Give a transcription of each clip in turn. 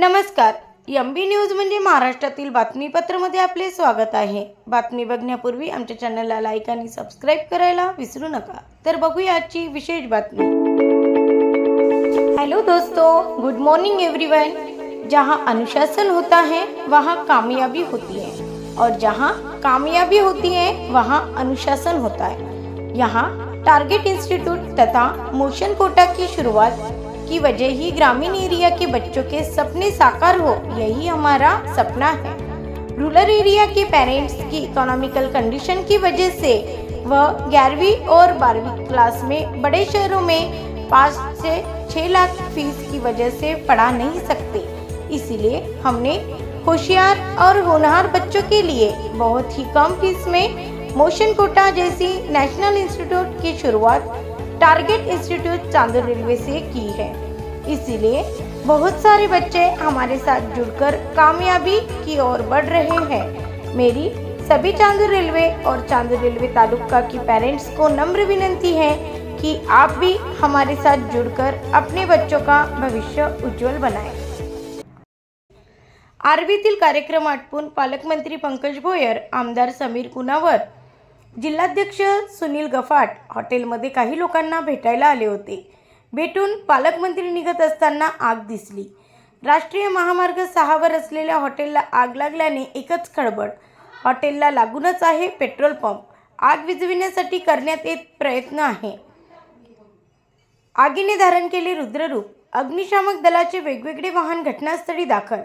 नमस्कार. M B news म्हणजे महाराष्ट्रातील बातमीपत्रामध्ये आपले स्वागत आहे. बातमी बघण्यापूर्वी आमच्या चॅनलला लाईक आणि सबस्क्राईब करायला विसरू नका. तर बघूया आजची विशेष बातमी. हेलो दोस्तों गुड मॉर्निंग एवरीवन जहाँ अनुशासन होता है वहाँ कामयाबी होती है. और जहाँ कामयाबी होती है वहाँ अनुशासन होता है. यहाँ टारगेट इंस्टीट्यूट तथा मोशन कोटा की शुरुआत की वजह ही ग्रामीण एरिया के बच्चों के सपने साकार हो, यही हमारा सपना है। रूरल एरिया के पेरेंट्स की इकोनॉमिकल कंडीशन की वजह से, वह ग्यारहवीं और बारहवीं क्लास में बड़े शहरों में पाँच से छः लाख फ़ीस की वजह से पढ़ा नहीं सकते। इसीलिए हमने होशियार और होनहार बच्चों के लिए बहुत ही कम फ़ीस में मोशन कोटा जैसी नेशनल इंस्टीट्यूट की शुरुआत टारगेट इंस्टीट्यूट चांदोर रेलवे से की है। इसीलिए बहुत सारे बच्चे हमारे साथ जुड़कर कामयाबी की ओर बढ़ रहे हैं। मेरी सभी चांदोर रेलवे और चांदोर रेलवे तालुका की पेरेंट्स को नम्र विनंती है कि आप भी हमारे साथ जुड़कर अपने बच्चों का भविष्य उज्जवल बनाएँ। आर्वीतील कार्यक्रम आटपून पालकमंत्री पंकज भोयर, आमदार समीर कुनावर जिल्हाध्यक्ष सुनील गफाट हॉटेलमध्ये काही लोकांना भेटायला आले होते. भेटून पालकमंत्री निघत असताना आग दिसली. राष्ट्रीय महामार्ग सहावर असलेल्या हॉटेलला आग लागल्याने एकच खळबळ. हॉटेलला लागूनच आहे पेट्रोल पंप. आग विझविण्यासाठी करण्यात येत प्रयत्न आहे. आगीने धारण केले रुद्ररूप. अग्निशामक दलाचे वेगवेगळे वाहन घटनास्थळी दाखल.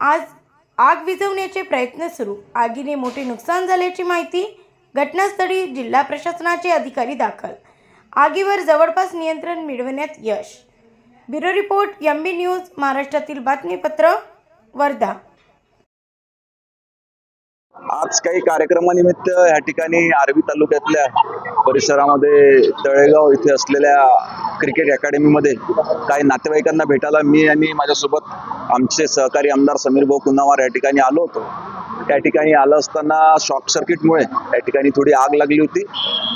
आज आग विझवण्याचे प्रयत्न सुरू. आगीने मोठे नुकसान झाल्याची माहिती घटनास्थळी जिल्हा प्रशासनाचे अधिकारी दाखल. आगीवर जवळपास नियंत्रण मिळवण्यात यश. Bureau report M B news महाराष्ट्रातील बातमीपत्र वर्धा. आज काही कार्यक्रमानिमित्त या ठिकाणी आर्वी तालुक्यातल्या परिसरामध्ये तळेगाव इथे असलेल्या क्रिकेट अकॅडमीमध्ये काही नातेवाईकांना भेटायला मी आणि माझ्यासोबत आमचे सहकारी आमदार समीर भाऊ कुन्हावार या ठिकाणी आलो होतो. त्या ठिकाणी आलं असताना शॉर्ट सर्किटमुळे त्या ठिकाणी थोडी आग लागली होती.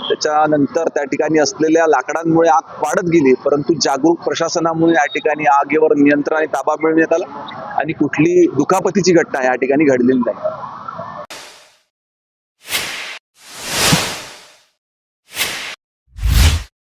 त्याच्यानंतर त्या ठिकाणी असलेल्या लाकडांमुळे आग वाढत गेली परंतु जागरूक प्रशासनामुळे या ठिकाणी आगीवर नियंत्रण आणि ताबा मिळवण्यात आला आणि कुठली दुखापतीची घटना या ठिकाणी घडलेली नाही.